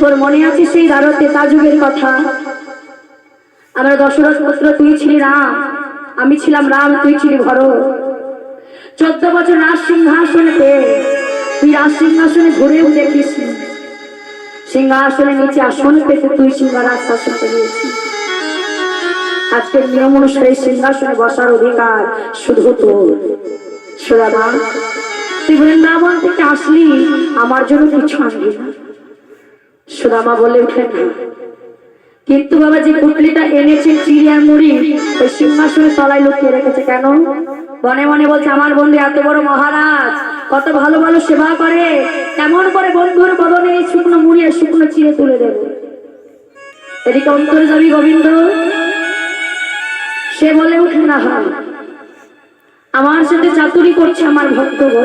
তোর মনে আছে সেই ভারতে তাজুগের কথা? আমরা দশরথ পুত্র, তুই ছিলি রাম। আমি ছিলাম রাম, তুই ছিলি ভরত। চোদ্দ বছর রাজ সিংহাসনে পেয়ে তুই রাজ সিংহাসনে ঘুরেও দেখিস নি। সিংহাসনের নিচে আসন পেতে তুই সিংহারাজ শাসন পেয়েছিস আজকের নিয়ম অনুসারে সিংহাসনে বসার অধিকার শুধু তোর। সুরামা বৃন্দাবন থেকে আসলি, আমার জন্য কিছু আনবি না। সুদামা বলে উঠলেন কিন্তু বাবা যে পুটলিটা এনেছে চিড়িয়ার মুড়ি, ওই সিংহাসনের তলায় লুকিয়ে রেখেছে কেন? মনে মনে বলছে, আমার বন্ধু এত বড় মহারাজ, কত ভালো ভালো সেবা করে, কেমন করে বন্ধুর বদনে শুকনো মুড়ি আর শুকনো চিড়ে তুলে দেবে? এদিকে অন্তরে যাবি গোবিন্দ, সে বলে উঠে, না হয়। আমার সাথে চাতুরি করছে আমার ভক্ত গো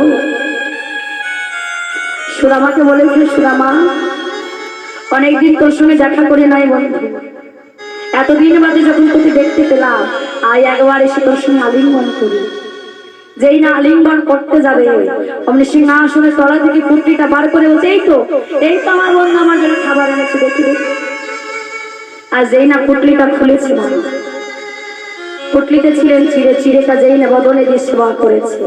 সুরামাকে বলে উঠে সুরামা, অনেকদিন তোর সঙ্গে দেখা করে নাই বন্ধু। এতদিন বাদে যখন তোকে দেখতে পেলাম আয় একবার এসে তোর সঙ্গে আলিঙ্গন করি। যেই না আলিঙ্গন করতে যাবে, অমনি সিংহাসনের তলা থেকে পুটলিটা বার করে বলছে, এই তো এই তো আমার বন্ধু, আমার জন্য খাবার এনেছে, দেখি আর যেই না পুটলিটা খুলেছে মনে পুটলিতে ছিলেন চিড়ে চিড়েটা যেই না বদলে দিয়ে সেবা করেছে।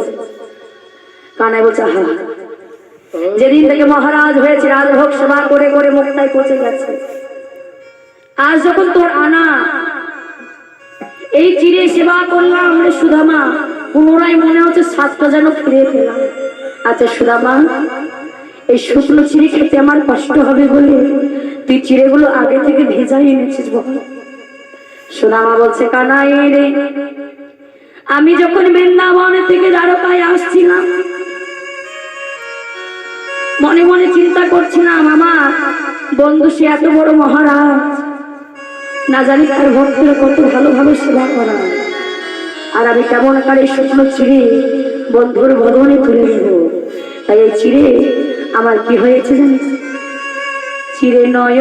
কানায় বলছে হা যেদিন থেকে মহারাজ হয়েছে, রাজভোগ সেবা করে করে মুক্তায় পচে গেছে। আজ যখন তোর আনা, এই চিড়ে সেবা করলাম আমরা সুদামা, পুনরায় মনে হচ্ছে সাতটা যেন ফিরে পেলাম। আচ্ছা সুদামা, এই শুকনো চিড়ে খেতে আমার কষ্ট হবে বলে তুই চিড়েগুলো আগে থেকে ভেজাই এনেছিস বল। সুদামা বলছে কানাই রে আমি যখন বৃন্দাবন থেকে দ্বারকায় আসছিলাম, মনে মনে চিন্তা করছিলাম আমার বন্ধু সে এত বড় মহারাজ। না জানি তার ভক্তরা কত ভালোভাবে সেবা করা আর আমি কেমন কারে শুকনো চিড়ে বন্ধুর বদনে তুলে দেব তাই এই চিড়ে আমার কি হয়েছে জানিস? চিড়ে নয়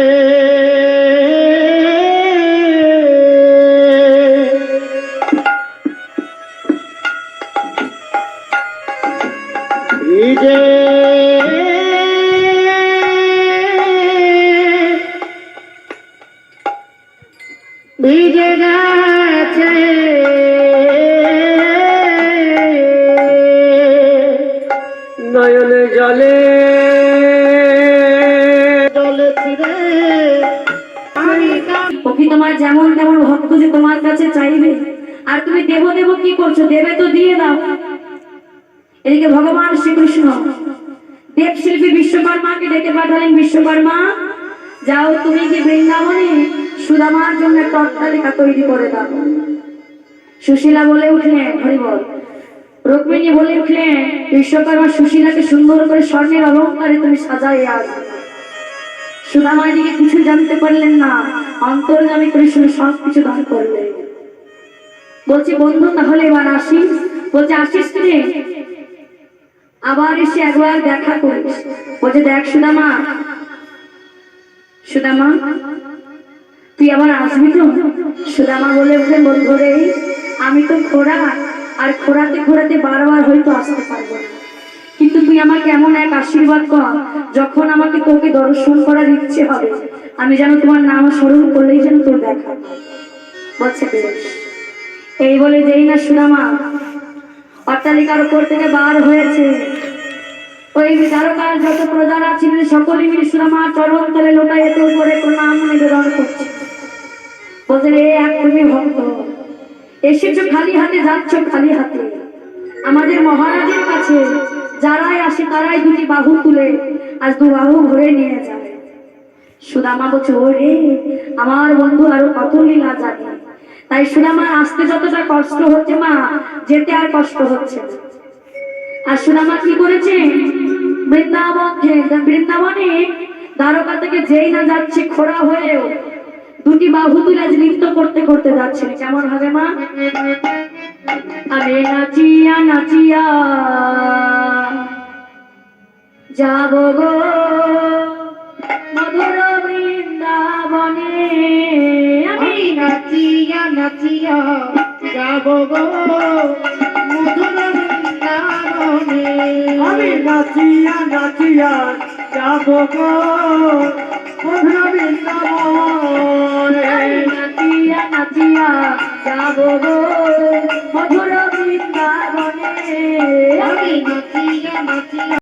জলে ওকে তোমার যেমন তেমন ভক্ত যে তোমার কাছে চাইবে। আর তুমি দেব দেব কি করছ? দেবে তো দিয়ে দাও। এদিকে ভগবান শ্রীকৃষ্ণ দেব শিল্পী বিশ্বকর্মাকে ডেকে পাঠালেন। বিশ্বকর্মা, যাও তুমি কি বৃন্দাবনে সুদামার জন্য একটা তৈরি করে দাও। সুশীলা বলে উঠলেন, হরিবল রুক্মিণী বলে উঠলেন, বিশ্বকর্মা সুশীলাকে সুন্দর করে স্বর্ণের অলঙ্কারে তুমি সাজাই আসবে সুদামা এদিকে কিছু জানতে পারলেন না অন্তর্জামী কৃষ্ণ সব কিছু দান করলেন। বলছি, বন্ধু, তাহলে এবার আসিস? বলছে, আসিস রে? আবার এসে একবার দেখা করিস। বলছে, দেখ সুদামা। সুদামা, তুই আবার আসবি তো? সুদামা বলে উঠে বন্ধু রে, আমি তো খোড়া। আর ঘোরাতে ঘোরাতে বারবার হয়তো আসতে পারব না। কিন্তু তুই আমাকে এমন এক আশীর্বাদ কর, যখন আমাকে তোকে দর্শন করার ইচ্ছে হবে। আমি যেন তোমার নাম স্মরণ করলেই যেন তোর দেখা। বলছে এই বলে যেই না সুদামা, অট্টালিকার উপর থেকে বার হয়েছে। ওই দ্বারকার যত প্রজারা ছিলেন সকলে মিলে সুদামা চরণ তলে লোটায় এত উপরে প্রণাম নিবেদন করছে। বলছে এক তুমি ভক্ত এসেছ খালি হাতে, যাচ্ছ খালি হাতে। আমাদের মহারাজের কাছে যারাই আসে, তারাই দুটি বাহু তুলে, আজ দু বাহু ভরে নিয়ে যায়। সুদামা বলছে ও রে আমার বন্ধু আরও কত লীলা জানে। তাই সুদামার আসতে যতটা কষ্ট হচ্ছে মা, যেতে আর কষ্ট হচ্ছে আর সুদামা কি করেছে? বৃন্দাবন বৃন্দাবনে দ্বারকা থেকে যেই না যাচ্ছে, খোড়া হয়েও দুটি বাহু তুলে নৃত্য করতে করতে যাচ্ছে। কেমন হবে, মা? আমি নাচিয়া নাচিয়া। যাব গো মধুর বৃন্দাবনে। আমি নাচিয়া নাচিয়া যাব গো মধুর বৃন্দাবনে। আমি নাচিয়া নাচিয়া যাব গো মধুর নাচিয়া যাব গো মধুর বৃন্দাবনে। আমি নাচিয়া নাচিয়া